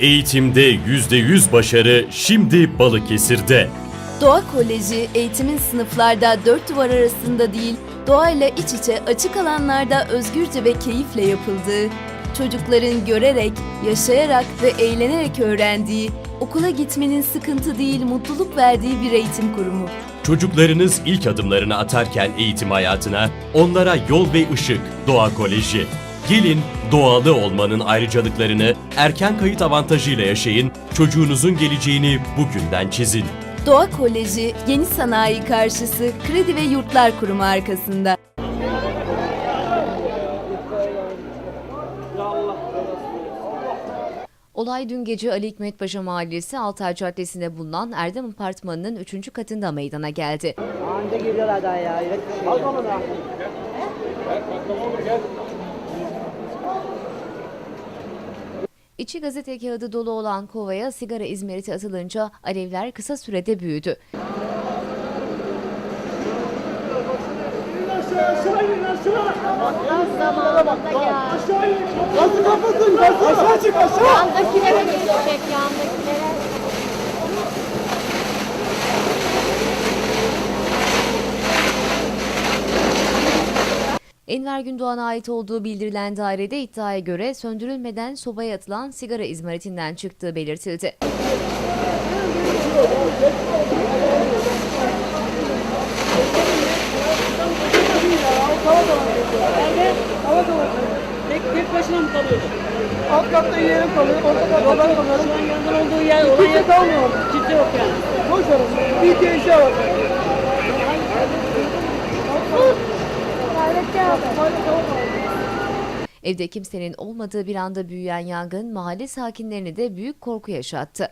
Eğitimde %100 başarı şimdi Balıkesir'de. Doğa Koleji eğitimin sınıflarda dört duvar arasında değil, doğayla iç içe açık alanlarda özgürce ve keyifle yapıldığı, çocukların görerek, yaşayarak ve eğlenerek öğrendiği, okula gitmenin sıkıntı değil mutluluk verdiği bir eğitim kurumu. Çocuklarınız ilk adımlarını atarken eğitim hayatına onlara yol ve ışık Doğa Koleji. Gelin doğalı olmanın ayrıcalıklarını erken kayıt avantajıyla yaşayın, çocuğunuzun geleceğini bugünden çizin. Doğa Koleji, Yeni Sanayi Karşısı Kredi ve Yurtlar Kurumu arkasında. Olay dün gece Ali Hikmet Paşa Mahallesi Altay Caddesi'nde bulunan Erdem Apartmanı'nın 3. katında meydana geldi. Anca geliyorlar daha ya. Evet. Al bana da. İçi gazete kağıdı dolu olan kovaya sigara izmariti atılınca alevler kısa sürede büyüdü. Aşağı çık aşağı. Yandakilere geçecek yandakilere. Enver Gündoğan'a ait olduğu bildirilen dairede iddiaya göre söndürülmeden sobaya atılan sigara izmaritinden çıktığı belirtildi. Tek, tek başına mı kalıyorsun? Alt katta yerim kalıyor. Orta katta ben kalıyorum. Şu an yangın olduğu yer, olan yer kalmıyor. kimse yok yani. Boş ver. Bir eşya var. Evde kimsenin olmadığı bir anda büyüyen yangın mahalle sakinlerini de büyük korku yaşattı.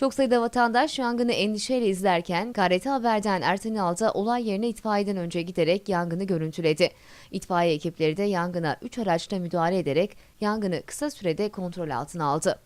Çok sayıda vatandaş yangını endişeyle izlerken KRT Haber'den Ertan Alta olay yerine itfaiyeden önce giderek yangını görüntüledi. İtfaiye ekipleri de yangına 3 araçla müdahale ederek yangını kısa sürede kontrol altına aldı.